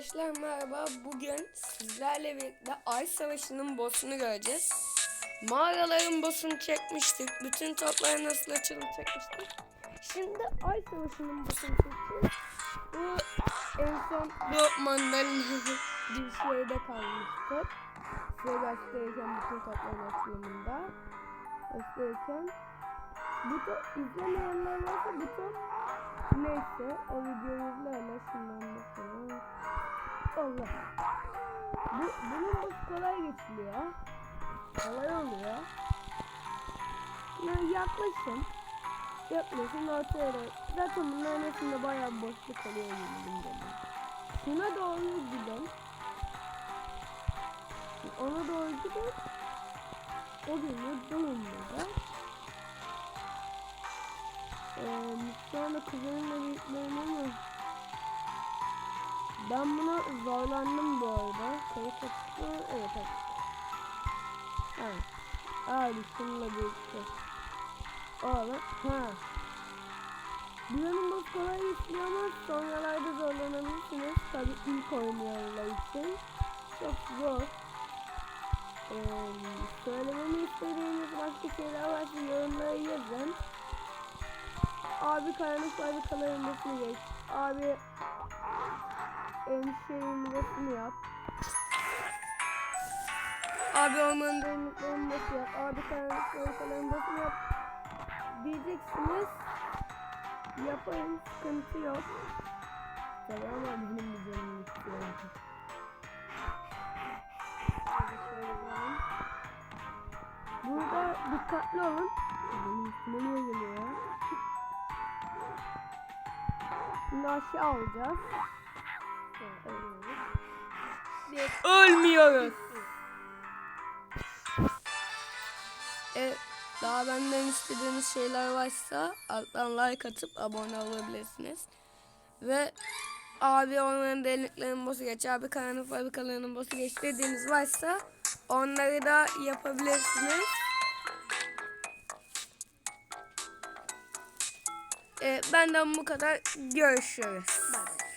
Arkadaşlar merhaba. Bugün sizlerle birlikte Ay Savaşı'nın boss'unu göreceğiz. Mağaraların boss'unu çekmiştik. Bütün topların nasıl açılımı çekmiştik. Şimdi Ay Savaşı'nın boss'unu çekeceğiz. Bu en son bu mandalina bir şeyde kalmıştı. Size gösterirken bütün topların açılımında. Gösterirken. Bu izlemeyenler varsa top Neyse o videoyu bakalım. Allah. Bu, bunun bu kolay geçiliyor. Kolay oluyor. Yani yaklaşın. Yaklaşın ortaya. Zaten bunların hepsinde bayağı boşluk oluyor gibi. Şuna doğru gidin. Ona doğru gidin. O gün dolunmadı. Ee, anda kuzenimle birlikteyim ama ben buna zorlandım bu arada. Kayıt açtı. Evet. Evet. Abi şununla birlikte. Oğlum. Ha. Buranın bu kolay işliyor ama sonralarda zorlanabilirsiniz. Tabi ilk oynayanlar için. Çok zor. Ee, söylememi istediğiniz başka şeyler varsa yorumlara yazın. Abi karanlık fabrikalarındasını geç. Abi hemşehrimdesini yap. Abi ormanın derinliklerindesini yap. Abi karanlık fabrikalarındasını yap. Diyeceksiniz. Yaparım sıkıntı yok. Tabii ama benim bir canım istiyor. Hadi şöyle bakalım. Burada dikkatli olun. Benim üstüme niye geliyor ya? Şimdi aşağı alacağız. Ölmüyoruz. Evet, daha benden istediğiniz şeyler varsa alttan like atıp abone olabilirsiniz. Ve abi onların derinliklerinin bosu geç, abi karanlık fabrikalarının bosu geç dediğiniz varsa onları da yapabilirsiniz. Ee, benden bu kadar. Görüşürüz. Bye.